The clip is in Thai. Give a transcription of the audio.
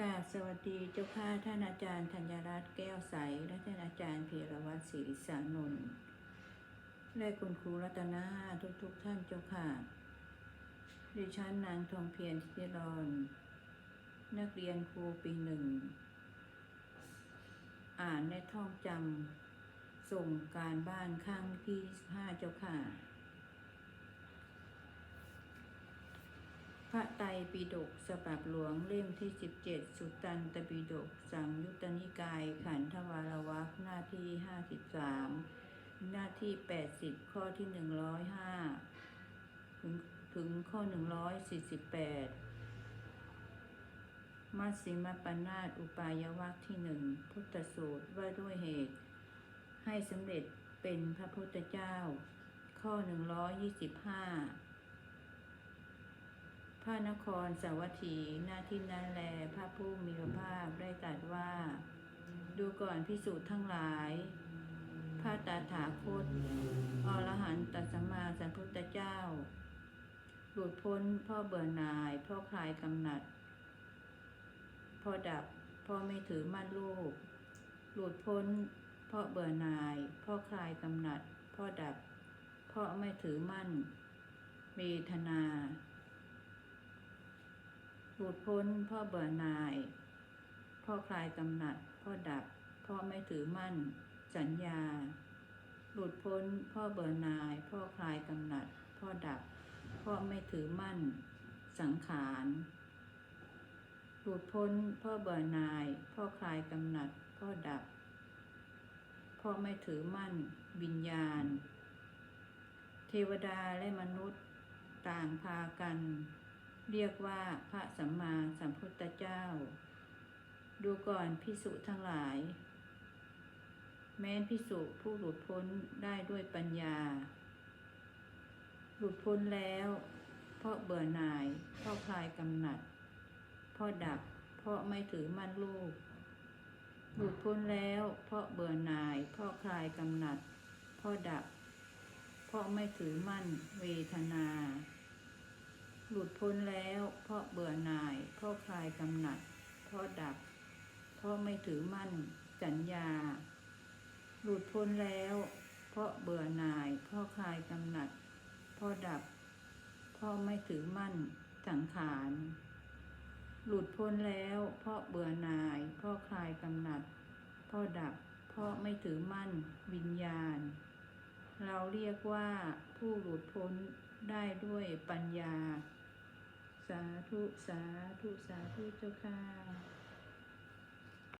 กาบสวัสดีเจ้าค่ะท่านอาจารย์ธัญรัตน์แก้วใส และท่านอาจารย์พีรวัตรศรีสานนท์และคุณครูรัตนาทุกๆทท่านเจ้าค่ะดิฉันนางทองเพียรทิรอน นักเรียนครูปีหนึ่ง อ่านในท่องจำส่งการบ้านข้างที่ห้าเจ้าค่ะ พระไตรปิฎกฉบับหลวงเล่มที่ 17 สุตตันตปิฎกสังยุตตนิกาย ขันธวารวักหน้าที่ 53 หน้าที่ 80 ข้อที่ 105 ถึงถึงข้อ 148 มัชสิมปนาตอุปายวักที่หนึ่งพุทธสูตรว่าด้วยเหตุ ให้สำเร็จเป็นพระพุทธเจ้า ข้อ 125 ระนครสาวัตถีหน้าที่นั้นแลพระผู้มีพระภาคได้ตรัสว่า ดูก่อนพิสูจน์ทั้งหลาย พระตาถาคตอรหันตสัมมาสัมพุทธเจ้า หลุดพ้นพ่อเบื่อหน่ายพ่อคลายกำหนัด พ่อดับพ่อไม่ถือมั่นลูกหลุดพ้นพราะเบื่อหน่ายพ่อคลายกำหนัด พ่อดับพราะไม่ถือมั่นเมทนา หลุดพ้นเพ่อเบื่อหน่ายเพ่อคลายกำหนัดเพ่อดับเพ่อไม่ถือมั่น สัญญา หลุดพ้นเพ่อเบื่อหน่ายเพ่อคลายกำหนัดเพ่อดับเพ่อไม่ถือมั่น สังขารหลุดพ้นเพ่อเบื่อหน่ายเพ่อคลายกำหนัดเพ่อดับเพ่อไม่ถือมั่นวิญญาณ เทวดาและมนุษย์ต่างพากัน เรียกว่าพระสัมมาสัมพุทธเจ้า ดูก่อนพิสุทั้งหลาย แม้นพิสุผู้หลุดพ้นได้ด้วยปัญญา หลุดพ้นแล้ว เพราะเบื่อหน่าย เพราะคลายกำหนัด เพราะดับ เพราะไม่ถือมั่นลูก หลุดพ้นแล้ว เพราะเบื่อหน่าย เพราะคลายกำหนัด เพราะดับ เพราะไม่ถือมั่นเวทนา หลุดพ้นแล้ว เพราะเบื่อหน่าย เพราะคลายกำหนัด เพราะดับ เพราะไม่ถือมั่น สัญญา หลุดพ้นแล้ว เพราะเบื่อหน่าย เพราะคลายกำหนัด เพราะดับ เพราะไม่ถือมั่น สังขาร หลุดพ้นแล้ว เพราะเบื่อหน่าย เพราะคลายกำหนัด เพราะดับ เพราะไม่ถือมั่น วิญญาณ เราเรียกว่าผู้หลุดพ้นได้ด้วยปัญญา สาธุ สาธุ สาธุเจ้าค่ะ